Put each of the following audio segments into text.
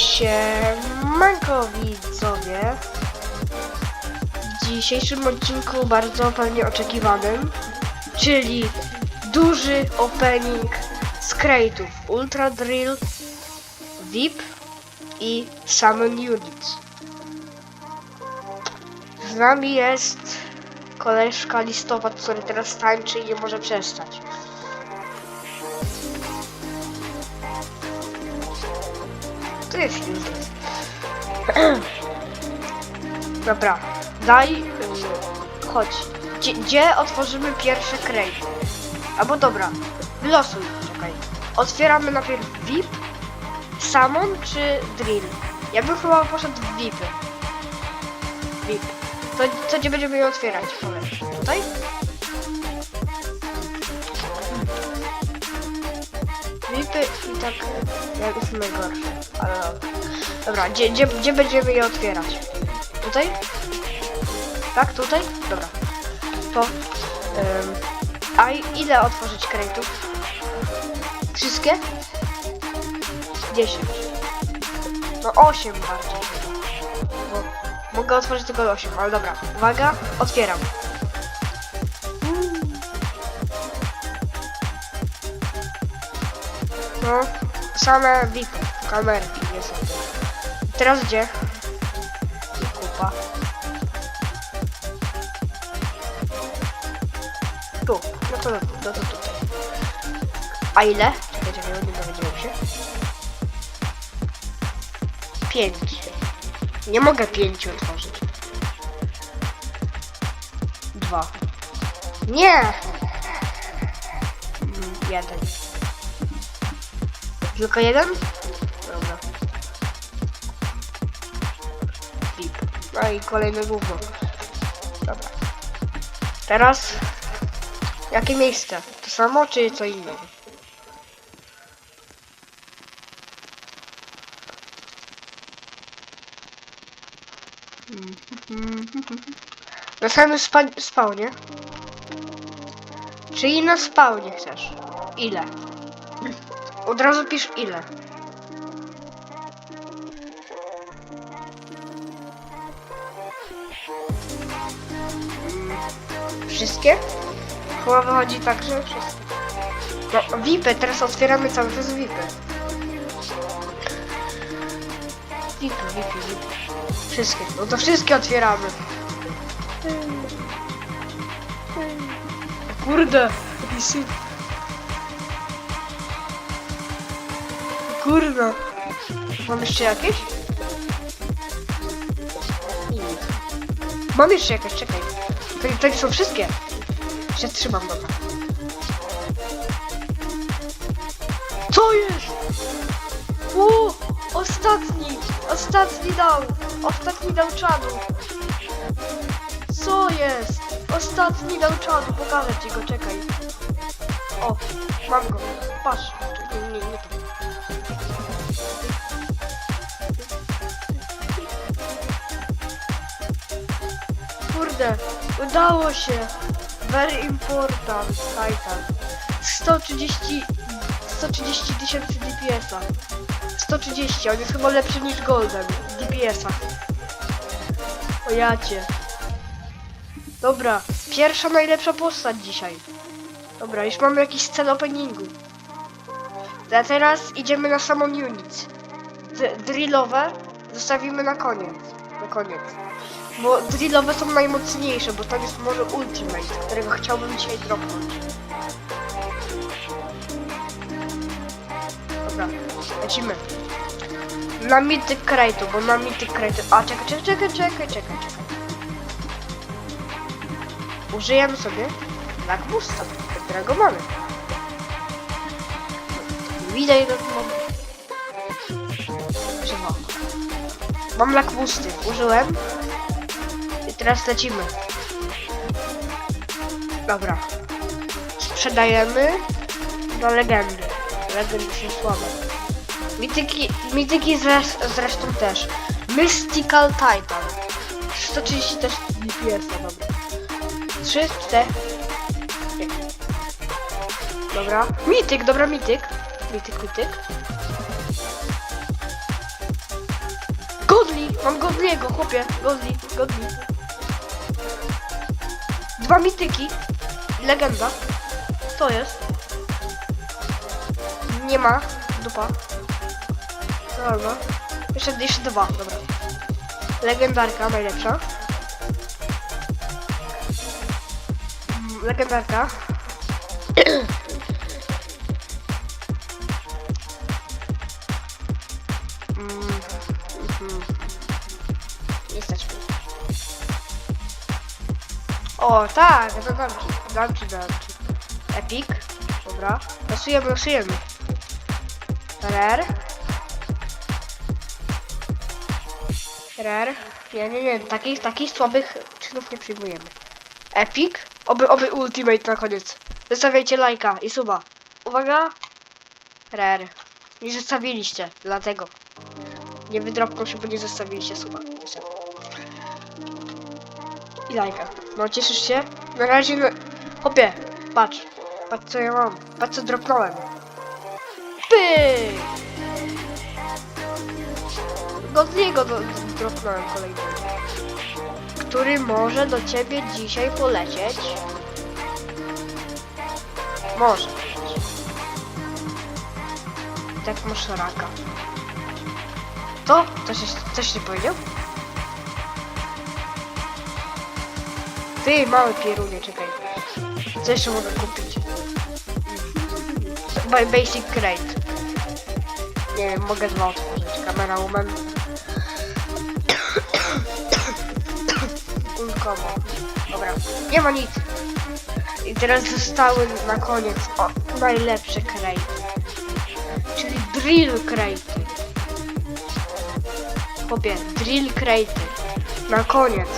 Siemanko widzowie. W dzisiejszym odcinku bardzo pewnie oczekiwanym Czyli duży opening z crate'ów Ultra Drill, VIP i Summon Units. Z nami jest koleżka listowat, który teraz tańczy i nie może przestać Useless. Dobra, daj. chodź. Gdzie, gdzie otworzymy pierwszy crate? Albo dobra, wylosuj, czekaj. Otwieramy najpierw VIP, Samon czy Drill? Ja bym chyba poszedł w VIP. VIP. To, to gdzie będziemy je otwierać? Tutaj? I tak jak jest najgorsze. Ale dobra. Gdzie, gdzie, gdzie będziemy je otwierać? Tutaj? Tak, tutaj? Dobra. To. Ym, a ile otworzyć kredytów? Wszystkie? 10. No 8 bardziej. Bo mogę otworzyć tylko 8, ale dobra. Uwaga, otwieram. No, same VIP, kamerki nie są. Teraz gdzie? Kupa. Tu, no to, no to tutaj. A ile? Czekajcie, nie nie dowiedziałem się. Pięć. Nie mogę pięciu otworzyć. Dwa. Nie! Mm, Jeden. Tylko jeden? Dobra. Pip. No i kolejne gówno. Dobra. Teraz... Jakie miejsce? To samo, czy co innego? Na samym spa spawnie? Czyli na spawnie chcesz? Ile? Od razu pisz ile. Wszystkie? Chyba wychodzi tak, że wszystkie. No, VIPy, teraz otwieramy cały czas VIPy. VIPy, VIPy, VIPy. Wszystkie, no to wszystkie otwieramy. Kurde, jaki Kurwa. Mam jeszcze jakieś? Mam jeszcze jakieś, czekaj. To, to nie są wszystkie. Się trzymam, dobra. Co jest? O! Ostatni! Ostatni dał! Ostatni dał czadu! Co jest? Ostatni dał czadu, pokażę ci go, czekaj. O, mam go. Patrz. Nie, nie, nie Kurde, udało się. Very important, Titan. 130, 130 tysięcy DPS-a. 130, on jest chyba lepszy niż Golden w DPS-ach. O jacie. Dobra, pierwsza najlepsza postać dzisiaj. Dobra, już mamy jakiś cel openingu. A teraz idziemy na samą unit. D drillowe zostawimy na koniec. Na koniec. Bo drillowe są najmocniejsze, bo tam jest może ultimate, którego chciałbym dzisiaj dropnąć. Dobra, lecimy. Na Mythic Crate'u, bo na Mythic Crate'u... A, czekaj, czekaj, czekaj, czekaj, czekaj, czekaj. Użyjemy sobie Black Boosta, którego mamy. Widać, że mam... Trzeba. Mam Black Boosty, użyłem. Teraz lecimy. Dobra. Sprzedajemy do legendy. Legendy są słabe. Mityki, mityki zres, zresztą też. Mystical Titan. 130 też DPS-a, dobra. 3, 4. Dobra. Mityk, dobra, mityk. Mityk, mityk. Godli! Mam Godliego, chłopie. Godli, Godli. Dwa mityki. Legenda. To jest. Nie ma. Dupa. Dobra. Jeszcze, jeszcze dwa, dobra. Legendarka najlepsza. Mm, Legendarka. O, tak, to dam ci, dam ci, dam ci. Epic. Dobra. Losujemy, losujemy. Rare. Rare. Nie, nie, nie. Takich, takich słabych czynów nie przyjmujemy. Epic. Oby, oby ultimate na koniec. Zostawiajcie lajka i suba. Uwaga. Rare. Nie zostawiliście, dlatego. Nie wydropną się, bo nie zostawiliście suba. I lajka. No cieszysz się? Na razie no... Hopie, patrz. Patrz co ja mam. Patrz co dropnąłem. Pyk! Godliego do, dropnąłem kolejnego. Który może do ciebie dzisiaj polecieć. Może. Tak masz raka. To? Coś, coś nie powiedział? Ty, mały pierunie, czekaj. Co jeszcze mogę kupić? Ba- Basic Crate. Nie wiem, mogę dwa otworzyć. Kamera Woman. Ulkomo. Dobra, nie ma nic. I teraz zostały na koniec o, najlepsze crate. Czyli Drill Crate. Chłopie, Drill Crate. Na koniec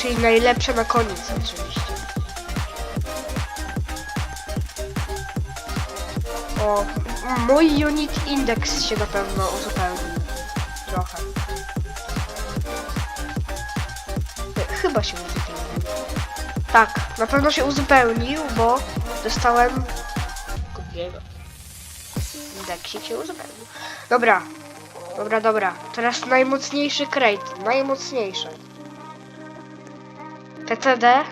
Czyli najlepsze na koniec oczywiście. O, mój unit index się na pewno uzupełni. Trochę. Chyba się uzupełnił. Tak, na pewno się uzupełnił, bo dostałem kupiego. Indeksik się uzupełnił. Dobra. Dobra, dobra. Teraz najmocniejszy crate. Najmocniejszy. PCD.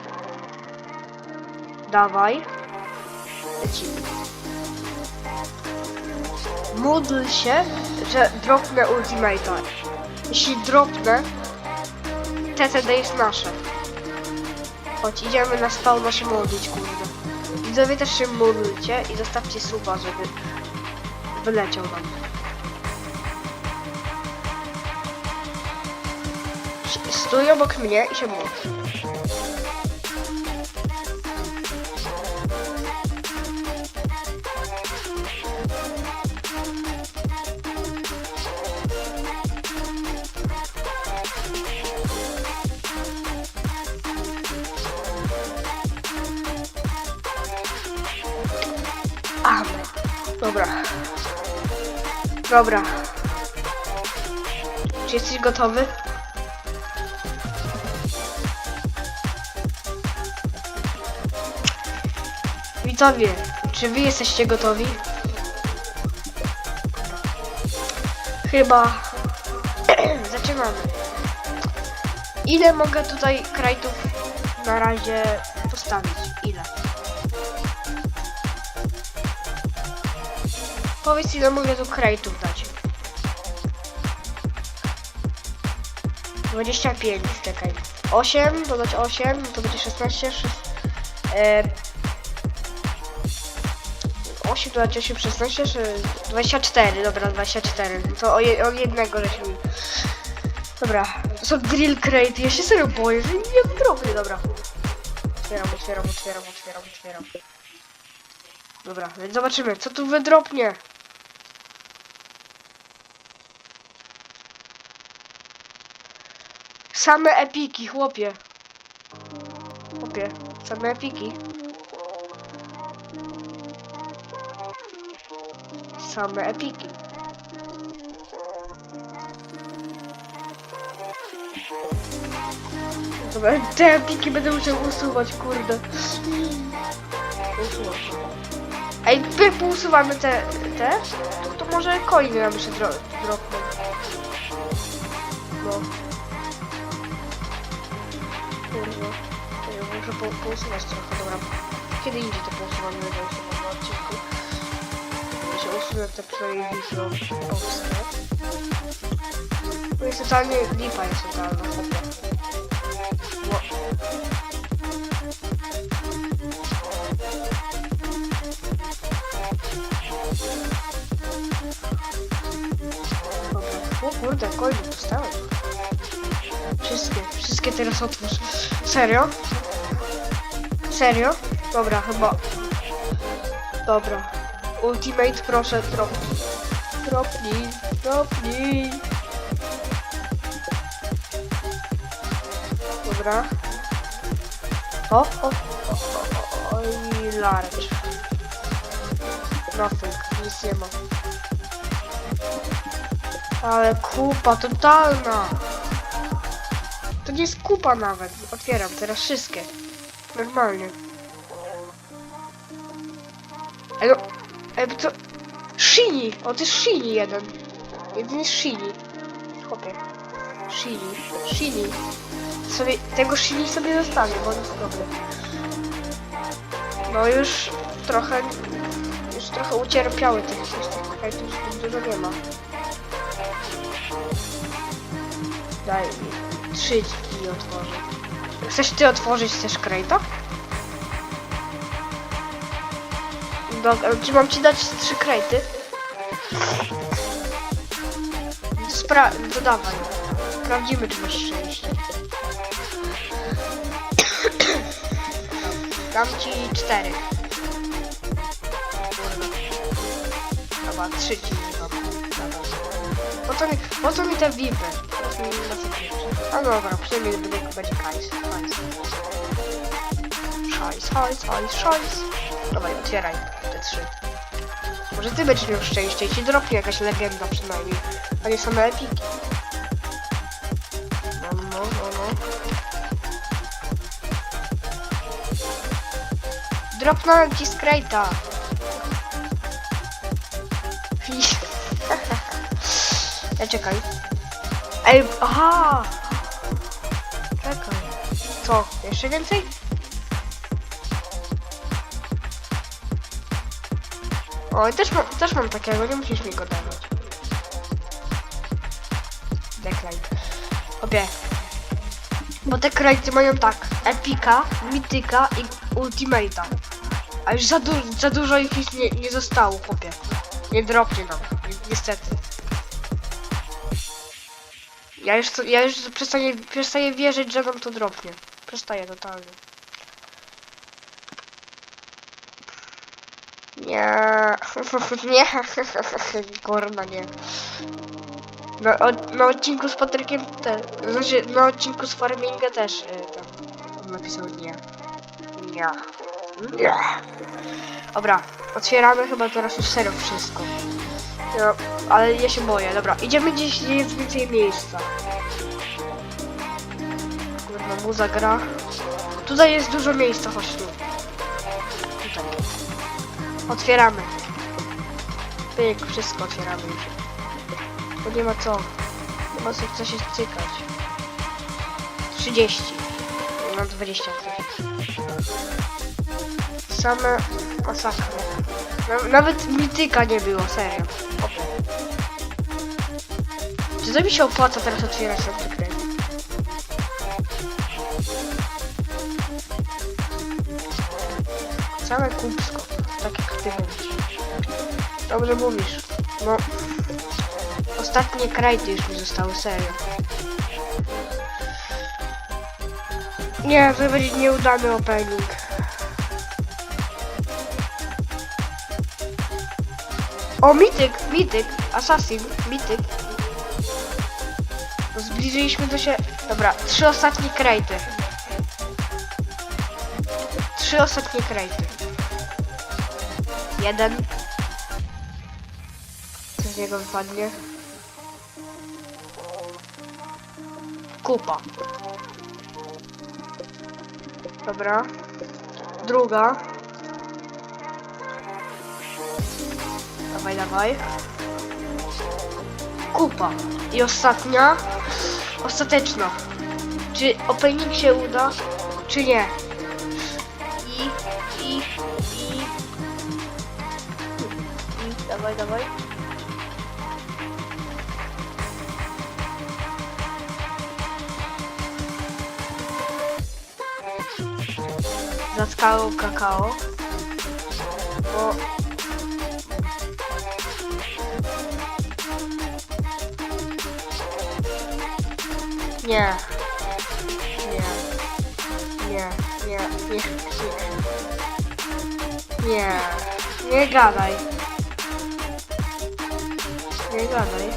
Dawaj. Lecimy. Módl się, że dropnę Ultimate'a. Jeśli dropnę, TCD jest nasze. Chodź, idziemy na spawna się modlić, kurde. Widzowie też się módlcie i zostawcie suba, żeby wyleciał nam. Stój obok mnie i się módl. Dobra. Czy jesteś gotowy? Widzowie, czy wy jesteście gotowi? Chyba. Zaczynamy. Ile mogę tutaj krajtów na razie postawić? Powiedz ile mogę tu krajtów dać. 25, czekaj. 8, dodać 8, to będzie 16, 6, e, 8 dodać 8, 16, czy 24, dobra, 24. To o, je, o jednego żeśmy. Dobra, to są drill crate, ja się serio boję, że nie drobię, dobra. Otwieram, otwieram, otwieram, otwieram, otwieram. Dobra, więc zobaczymy, co tu wydropnie. Same epiki, chłopie. Chłopie, same epiki. Same epiki. Dobra, te epiki będę musiał usuwać, kurde. Usuwać. Ej, my pousuwamy te, te? To, to może coiny nam się dro dropną. No. Ja muszę po pousuwać trochę, dobra. Kiedy indziej to pousuwamy, nie pousuwam na odcinku. Ja się usunę te wideo polskie. No jest totalnie lipa jest totalna. No. Dobra. O kurde, coiny dostałem. Wszystkie, wszystkie teraz otwórz. Serio? Serio? Dobra, chyba. Dobra. Ultimate proszę, drop. Dropnij, dropnij. Dobra. O, o, o, o, o i large. Nothing, nic nie ma. Ale kupa totalna. To nie jest kupa nawet. Otwieram teraz wszystkie. Normalnie. Ej, ej, to... Shini! O, to jest Shini jeden. Jeden jest Shini. Chłopie. Shini. Shini. Sobie, tego Shini sobie zostawię, bo on jest dobry. No już trochę... Już trochę ucierpiały tych wszystkich. Okej, tu już dużo nie ma. Daj mi. Trzy drzwi otworzę. Chcesz ty otworzyć też krejta? Dobra, czy mam ci dać trzy krejty? Spra... To dawaj. Sprawdzimy, czy masz szczęście. Dam ci cztery. Chyba trzy ci nie. Dobra. Po co mi, po co mi te vipy? A dobra, przynajmniej będzie, będzie hajs. Hajs, hajs, hajs, hajs. Dawaj, otwieraj te trzy. Może ty będziesz miał szczęście i ci dropnie jakaś legenda przynajmniej. A nie same epiki. No, no, no, no. Z Crate'a. Ja czekaj. Ej, aha! Czekaj. Co? Jeszcze więcej? O, też mam, też mam takiego, nie musisz mi go dawać. Decline. Obie. Bo te mają tak, Epika, Mityka i Ultimate'a. A już za, du za dużo ich nie, nie zostało, chłopie. Nie dropnie nam, Ja już, ja już przestaję, przestaję wierzyć, że nam to dropnie. Przestaję totalnie. Nie, nie, kurna nie. Na, od, na odcinku z Patrykiem też, znaczy na odcinku z Farminga też y, tam napisał nie. Nie. Nie. Dobra, otwieramy chyba teraz już serio wszystko. No, ale ja się boję, dobra, idziemy gdzieś, gdzie jest więcej miejsca. Kurwa, muza gra. Tutaj jest dużo miejsca, chodź tu. Tutaj. Otwieramy. Pyk, wszystko otwieramy. Bo nie ma co. Nie ma co, co się cykać. 30. Mam 20 coś. Same masakry. Na, nawet mityka nie było, serio. Czy to mi się opłaca teraz otwierać ten gry? Same kupsko. Tak jak ty mówisz. Dobrze mówisz. No. Ostatnie krajty już mi zostały, serio. Nie, to będzie nieudany opening. O, mityk, mityk, assassin, mityk. Zbliżyliśmy do się... Dobra, trzy ostatnie krajty. Trzy ostatnie krajty. Jeden. Co z niego wypadnie? Kupa. Dobra. Druga. Dawaj, dawaj. Kupa. I ostatnia. Ostateczna. Czy opening się uda, czy nie? I, i, i. I, dawaj, dawaj. Zatkało kakao. Bo Nie. Nie. Nie, nie, nie, nie. Nie. Nie gadaj. Nie gadaj.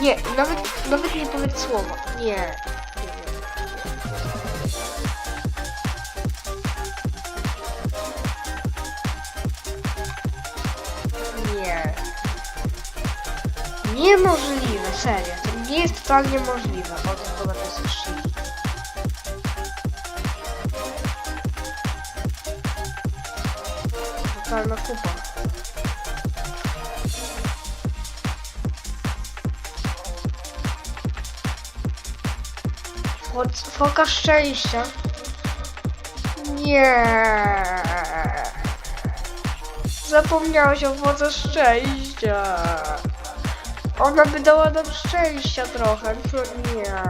Nie, nawet, nawet nie powiedz słowa. Nie. Nie. Niemożliwe, serio. To nie jest totalnie możliwe. O tym chyba to jest szczyt. Totalna kupa. Fo- Foka szczęścia. Nie. Zapomniałeś o wodze szczęścia. Ona by dała nam szczęścia trochę. No nie.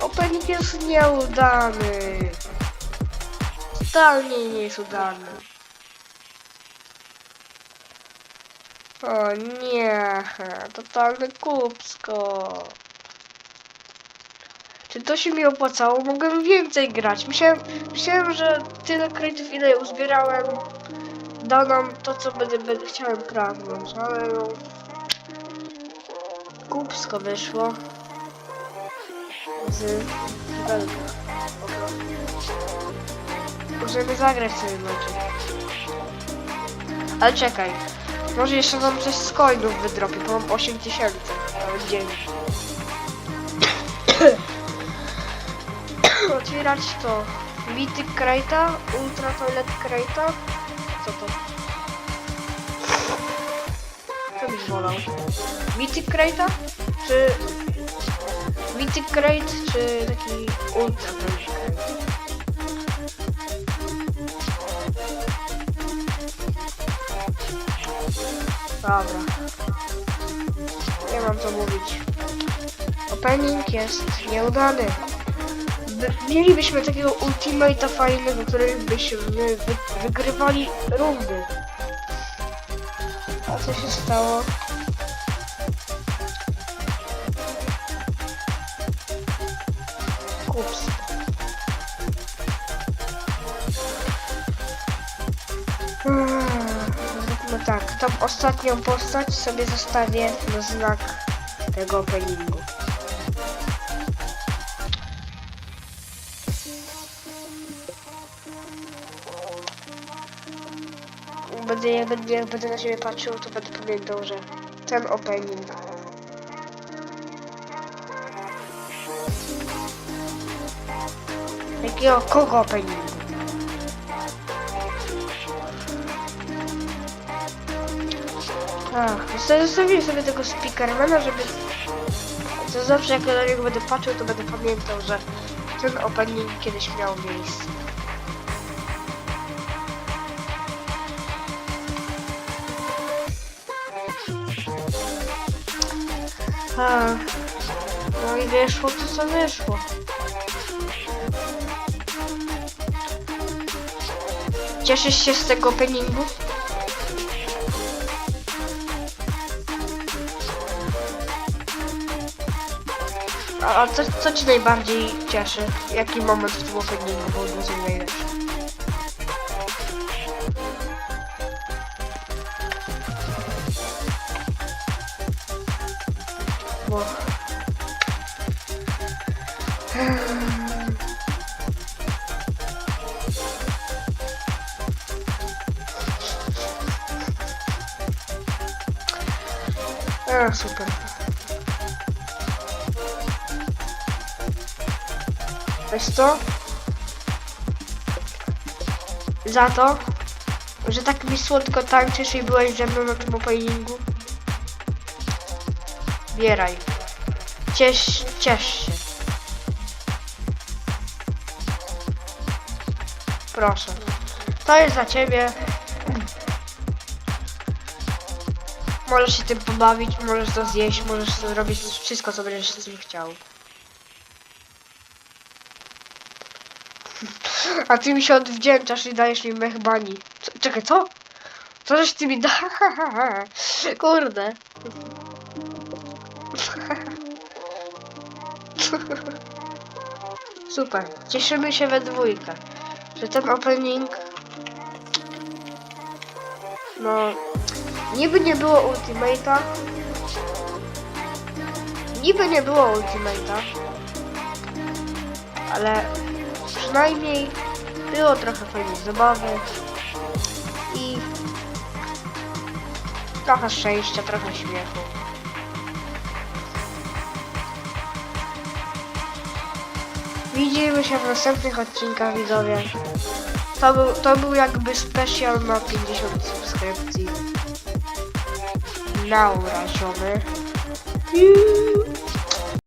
Opening jest nieudany. Totalnie nie jest udany. O nie, totalne kupsko. Czy to się mi opłacało? Mogłem więcej grać. Myślałem, myślałem że tyle kredytów ile uzbierałem da nam to, co będę, będę chciałem pragnąć, ale no... Kupsko wyszło. Z Welka. Możemy zagrać sobie mecze. Ale czekaj. Może jeszcze nam coś z coinów wydropi, bo mam 8000. Nawet 9. Otwierać to. Mythic Crate'a, Ultra Toilet Crate'a. Co to? Byś wolał? Mythic Crate'a? Czy... Mythic Crate, czy taki Ultra Crate? Dobra. Nie mam co mówić. Opening jest nieudany. By, mielibyśmy takiego ultimate'a fajnego, który byśmy wy, wygrywali rundy. A co się stało? Kups. Zróbmy tak, tą ostatnią postać sobie zostawię na znak tego openingu. Będę, jak będę, jak będę na siebie patrzył, to będę pamiętał, że ten opening. Jakiego kogo openingu? Ach, zostawię sobie tego speakermana, żeby... To zawsze jak na niego będę patrzył, to będę pamiętał, że ten opening kiedyś miał miejsce. Ach, no i wyszło to co wyszło. Cieszysz się z tego openingu? A, co, co ci najbardziej cieszy? Jaki moment w tym openingu był najlepszy? Bo... A, super. Wiesz co? Za to że tak mi słodko tańczysz i byłeś ze mną na tym openingu? Bieraj. Ciesz, ciesz się. Proszę. To jest dla ciebie. Możesz się tym pobawić, możesz to zjeść, możesz to zrobić wszystko, co będziesz z tym chciał. A ty mi się odwdzięczasz i dajesz mi mech bani. Czekaj, co? Co żeś ty mi da? Kurde. Super. Cieszymy się we dwójkę, że ten opening no niby nie było ultimate'a niby nie było ultimate'a ale przynajmniej było trochę fajnej zabawy i trochę szczęścia, trochę śmiechu. Widzimy się w następnych odcinkach widzowie. To był, to był jakby specjal na 50 subskrypcji. Na uraziony.